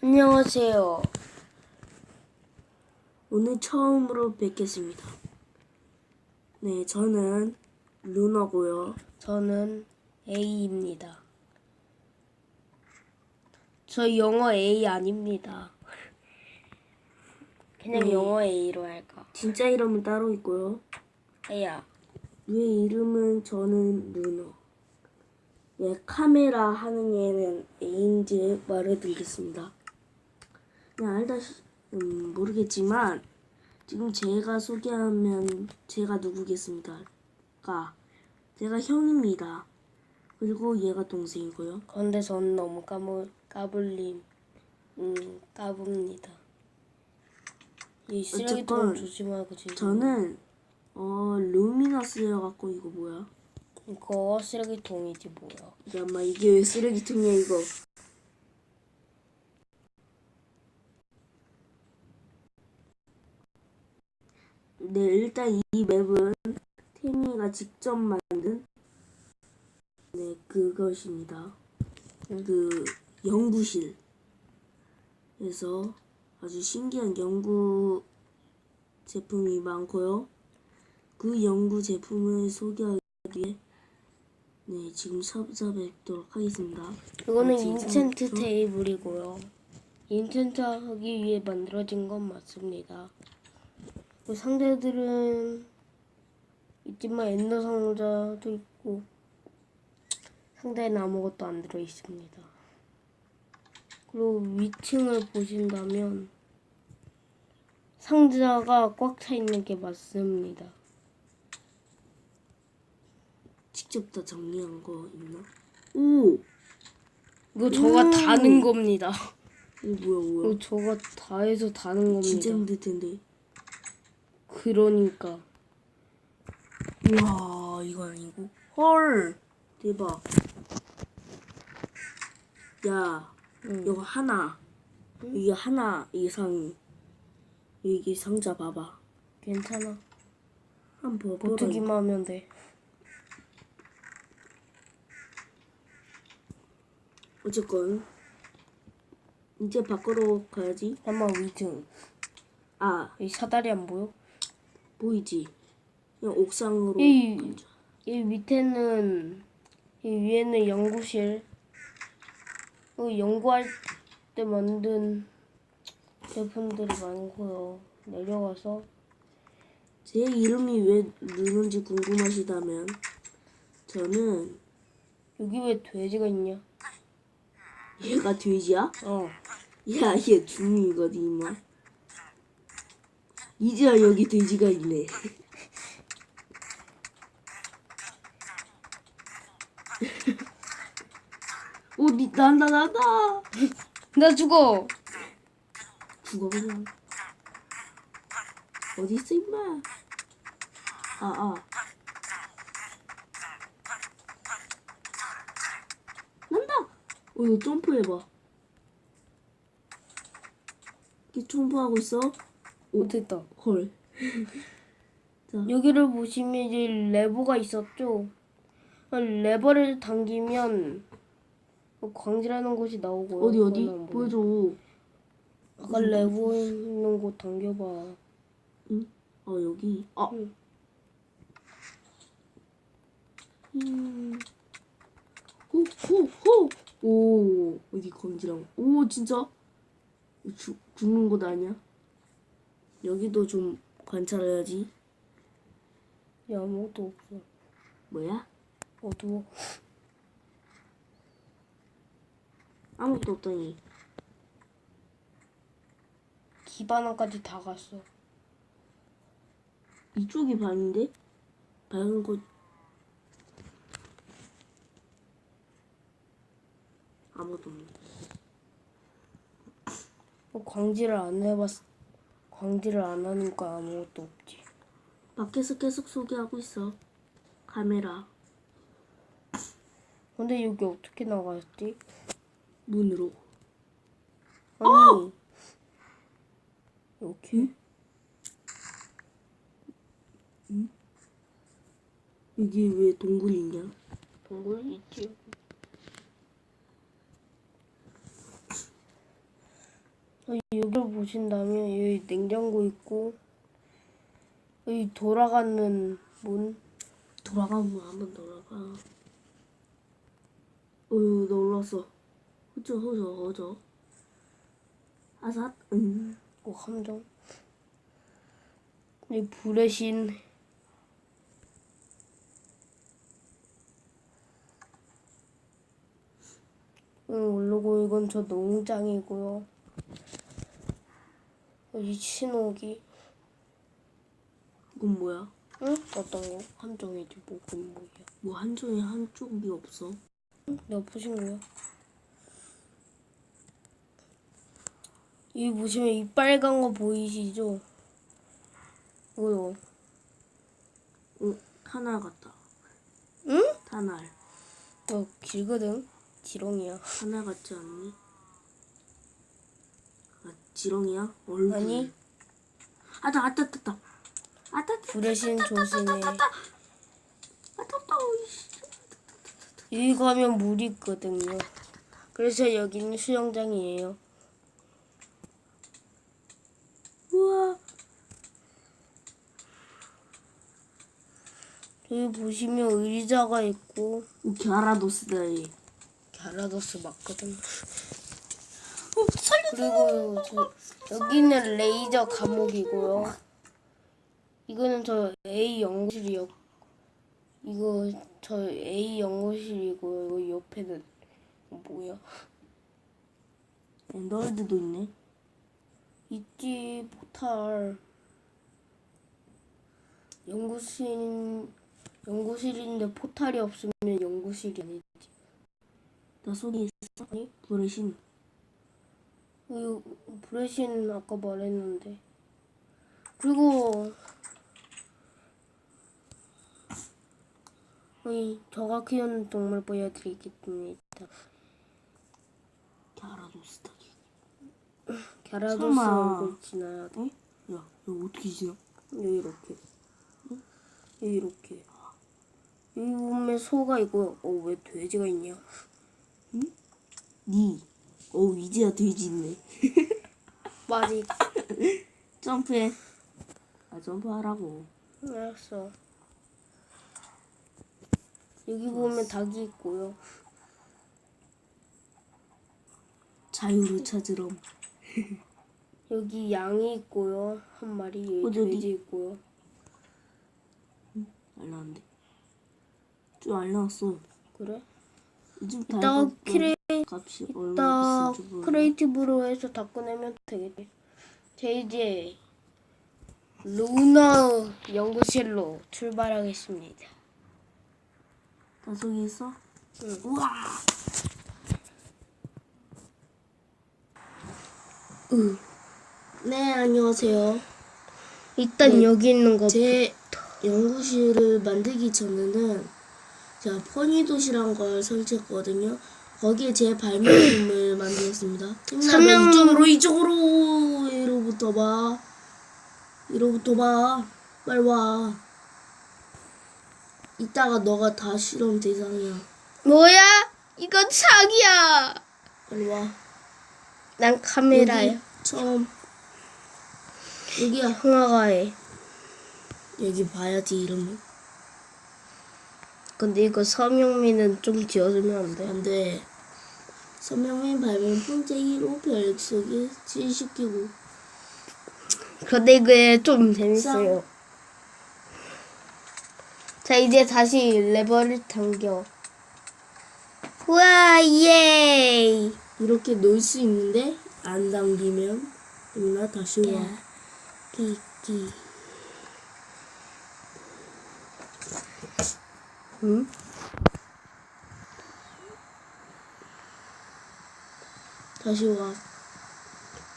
안녕하세요. 오늘 처음으로 뵙겠습니다. 네, 저는 루너고요. 저는 A입니다. 저 영어 A 아닙니다. 그냥 네. 영어 A로 할까? 진짜 이름은 따로 있고요. A야. 왜 이름은 저는 루너. 왜 카메라 하는 애는 A인지 말해드리겠습니다. 그냥 알다시 음, 모르겠지만 지금 제가 소개하면 제가 누구겠습니까? 가 제가 형입니다. 그리고 얘가 동생이고요. 그런데 저는 너무 까불, 까불림. 음, 까붑니다. 이 쓰레기통 어쨌건 조심하고 지금. 저는 어 루미너스여 갖고 이거 뭐야? 이거 쓰레기통이지 뭐야. 잠깐만 이게 왜 쓰레기통이야 이거? 네 일단 이 맵은 태미가 직접 만든 네 그것입니다. 그 연구실에서 아주 신기한 연구 제품이 많고요. 그 연구 제품을 소개하기 위해 네 지금 찾아뵙도록 하겠습니다. 이거는 아, 인챈트? 테이블이고요. 인챈트 하기 위해 만들어진 건 맞습니다. 그 상대들은 있지만 엔더 상자도 있고 상자에는 아무것도 안 들어 있습니다. 그리고 위층을 보신다면 상자가 꽉 차 있는 게 맞습니다. 직접 다 정리한 거 있나? 오! 이거 저가 음. 다는 겁니다. 오 뭐야 뭐야? 이거 저가 다 해서 다는 겁니다. 진짜 힘들 텐데. 그러니까. 우와 이거 아니고? 헐 대박. 야 응. 이거 하나 이게 하나 이상 이게 상자 봐봐. 괜찮아. 한번 봐봐. 보트기만 하면 돼. 어쨌건 이제 밖으로 가야지. 한번 위층. 아 이 사다리 안 보여? 보이지? 그냥 옥상으로 이, 가자. 이 밑에는 이 위에는 연구실. 그 연구할 때 만든 제품들이 많고요. 내려가서 제 이름이 왜 누군지 궁금하시다면 저는 여기 왜 돼지가 있냐? 얘가 돼지야? 어. 야, 얘 중이거든, 임마. 이제야 여기 돼지가 있네. 오, 니, 난다, 난다. 나 죽어. 죽어, 그냥. 어디 있어, 임마. 아, 아. 난다. 어, 이거 점프해봐. 이게 점프하고 있어? 오 됐다. 헐. 여기를 보시면 이제 레버가 있었죠. 아, 레버를 당기면 뭐 광질하는 곳이 나오고요. 어디, 어디? 보여. 보여줘. 아까 레버 있는 곳 당겨봐. 응? 아, 여기. 아. 응. 음. 호, 호, 호. 오, 어디 검지랑. 오, 진짜? 죽, 죽는 곳 아니야? 여기도 좀 관찰해야지. 야, 아무것도 없어. 뭐야? 어두워. 아무것도 없더니. 기반함까지 다 갔어. 이쪽이 반인데? 밝은 곳. 아무도 없네. 뭐 광질을 안 해봤, 광질을 안 하니까 아무것도 없지. 밖에서 계속 소개하고 있어. 카메라. 근데 여기 어떻게 나갔지? 문으로. 아니. 여기? 여기 왜 동굴이 있냐? 동굴 있지. 여기를 보신다면 여기 냉장고 있고 여기 돌아가는 문 돌아가면 한번 돌아가. 어휴, 너 올랐어. 허저, 허저, 허저. 아삿, 응. 어, 함정 이 불의 신 응, 오르고 이건 저 농장이고요 여기 신호기 이건 뭐야? 응? 어떤 거? 함정이지 뭐 그건 뭐야 뭐 한쪽에 한쪽이 없어. 내가 보신 거야 여기 보시면 이 빨간 거 보이시죠? 이거요 응, 타날 같다. 응? 타날. 어, 길거든 지렁이야 타날 같지 않니? 아, 지렁이야? 얼굴. 아니 아따, 아따, 아따. 아따, 아따, 불의 신 조심해 아따, 아따. 어이씨. 여기 가면 물이 있거든요. 그래서 여기는 수영장이에요. 우와. 여기 보시면 의자가 있고 오, 갸라도스다, 얘. 갸라도스 맞거든. 그리고 저, 여기는 레이저 감옥이고요. 이거는 저 A 연구실이요. 이거 저 A 연구실이고요. 이거 옆에는 뭐야? 엔더월드도 있네. 있지 포탈 연구실 연구실인데 포탈이 없으면 연구실이 아니지. 나 속에 있어. 아니? 불의 신. 이거 브레신 아까 말했는데 그리고 이 저가 키우는 동물 보여드리겠습니다. 갸라도스다. 갸라도스 설마. 얼굴 지나야 돼. 어? 야, 이거 어떻게 지나? 여기 이렇게 여기 이렇게 여기 보면 소가 있고 어 왜 돼지가 있냐? 니. 어, 이제야 돼지 있네. 맞지? 점프해. 아, 점프하라고. 알았어. 여기 보면 닭이 있고요. 자유를 찾으러. 여기 양이 있고요. 한 마리 어, 저기. 돼지 있고요. 알라는데. 좀 안 나왔어. 그래? 요즘 다 이따 이거 크레 값이 얼마나 비싼지. 크리에이티브로 해서 다 꺼내면 되겠지. 제 이제 루너 연구실로 출발하겠습니다. 다 속에 있어? 응. 우와. 응. 네, 안녕하세요. 일단 네. 여기 있는 거 제 연구실을 만들기 전에는 제가 퍼니 도시란 걸 설치했거든요. 거기에 제 발명품을 만들었습니다. 설명- 이쪽으로 이쪽으로 이로부터 봐. 이로부터 봐. 빨리 와. 이따가 너가 다 실험 대상이야. 뭐야? 이건 사기야. 빨리 와. 난 카메라야. 처음 여기야. 형아가 해. 여기 봐야지 이름을. 근데 이거 서명민은 좀 지어주면 안 돼? 안 돼. 서명민 발명품 제1호 별속에 지시키고 근데 이게 좀 재밌어요. 자 이제 다시 레버를 당겨. 우와 예. 이렇게 놓을 수 있는데 안 당기면 누나 다시 와. 끼끼. 응? 다시 와.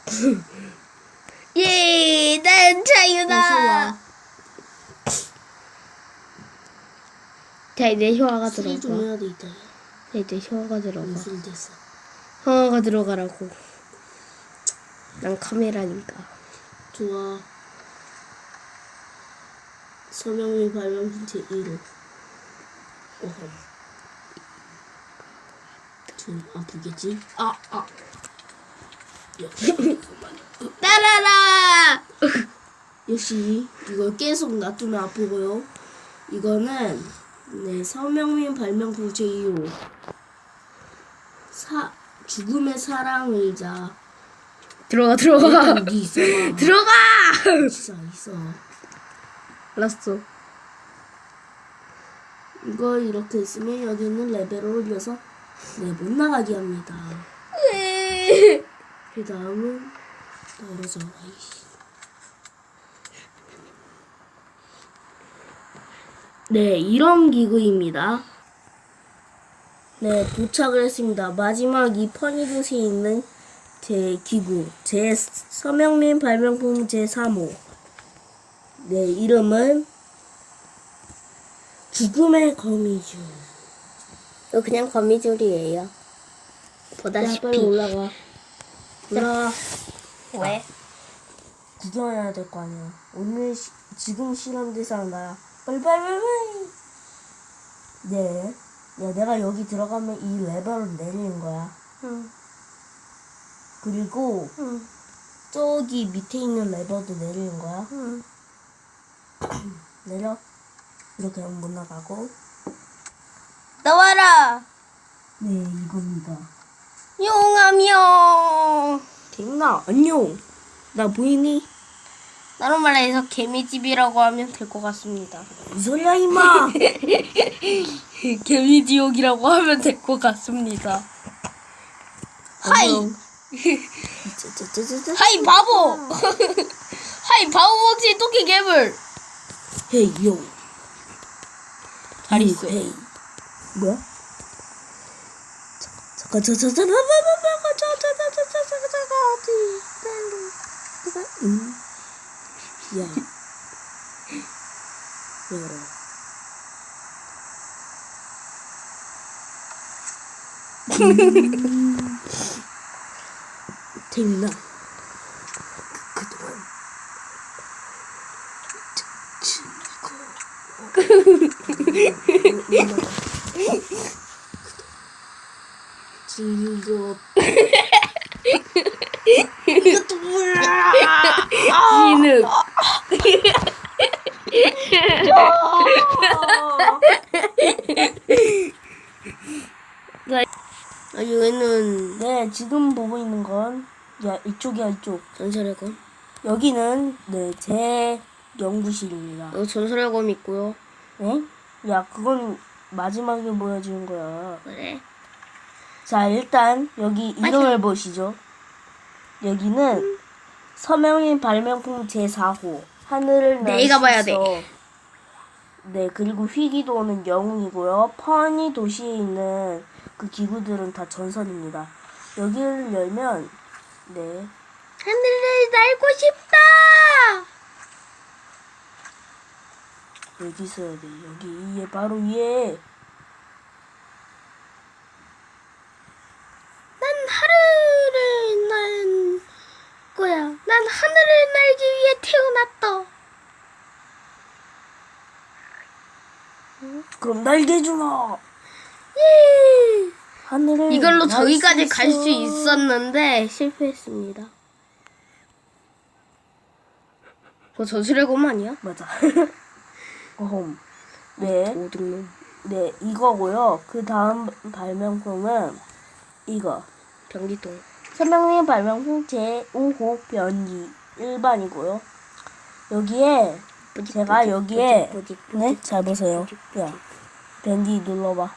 예, 난 자유다. 와. 자 이제 효화가 좀 들어가. 해야 돼 이따. 자 이제 효화가 들어가. 무슨 됐어. 효화가 들어가라고. 난 카메라니까. 좋아. 서명민 발명품 제1호. 어허. 좀 아프겠지? 아, 아. 날아라. 역시 이걸 계속 놔두면 아프고요. 이거는 네 서명민 발명품 제2호 사 죽음의 사랑 의자 들어가 들어가. 여기 있어 봐. 들어가. 있어 있어. 알았어. 이거 이렇게 있으면 여기는 레벨을 올려서 네 못 나가게 합니다. 그 다음은 떨어져. 아이씨. 네, 이런 기구입니다. 네, 도착을 했습니다. 마지막 이 퍼니 도시에 있는 제 기구, 제 서명민 발명품 제 3호. 네, 이름은 죽음의 거미줄. 이거 그냥 거미줄이에요. 야, 보다시피. 빨리 올라가. 올라가. 왜? 구경해야 될 거 아니야. 오늘 시, 지금 실험 대상 나야. 빨리 빨리 빨리. 네. 야, 내가 여기 들어가면 이 레버를 내리는 거야. 응. 그리고 응. 저기 밑에 있는 레버도 내리는 거야. 응. 내려. 이렇게 하면 못 나가고. 나와라. 네, 이겁니다. 용암이요. 대나 안녕. 나 보이니? 다른 말해서 개미집이라고 하면 될 것 같습니다. 이 소리야 임마. 개미지옥이라고 하면 될 것 같습니다. 하이. 하이 바보. 하이 바보같이 토끼 괴물. 헤이 요. 잘 있어. 헤이. 뭐야? 잠깐 잠깐 잠깐 잠깐 잠깐 잠깐 잠깐 잠깐 잠깐 빨리 응. 야. 열어. 태민아. 그, 그동안 즐거. 이것도 뭐야? 진흙. 아, 여기는 네, 지금 보고 있는 건, 야, 이쪽이야, 이쪽. 전설의 검. 여기는, 네, 제 연구실입니다. 여기 전설의 검 있고요. 네? 야, 그건 마지막에 보여주는 거야. 그래. 자, 일단, 여기 이름을 보시죠. 여기는 서명인 발명품 제4호. 하늘을 날 내가 수 봐야 있어. 네, 그리고 희귀도 오는 영웅이고요. 퍼니 도시에 있는 그 기구들은 다 전설입니다. 여기를 열면, 네, 하늘을 날고 싶다. 여기 있어야 돼. 여기 위에 바로 위에 난 하늘을 날 거야. 난 하늘을 날기 위해 태어났다. 그럼 날개 주마. 예. 하늘을 이걸로 날 저기까지 수 갈 수 있어. 있었는데 실패했습니다. 저 전설의 검 아니야? 맞아. 어흠. 네, 도둑놈. 네 이거고요. 그 다음 발명품은 이거. 변기통. 설명의 발명품 제 5호 변기 일반이고요. 여기에 제가 여기에 뿌직, 뿌직, 네, 잘 보세요. 야, 변기 눌러봐.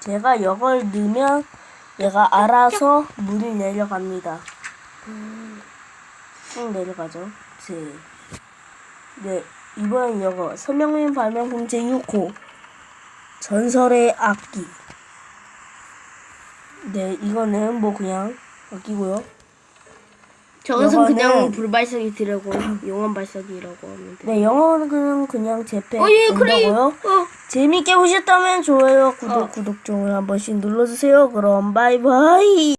제가 이걸 넣으면 얘가 알아서 물이 내려갑니다. 쭉 내려가죠. 제. 네, 이번엔 이거 설명민 발명품 제 6호 전설의 악기. 네, 이거는 뭐 그냥 악기고요. 저것은 그냥 불발사기 드래곤 용암 발사기라고 하면 돼. 네, 영어는 그냥 제패 어, 예, 그래. 고요 어. 재밌게 보셨다면 좋아요, 구독, 어. 구독 종을 한 번씩 눌러주세요. 그럼 바이바이.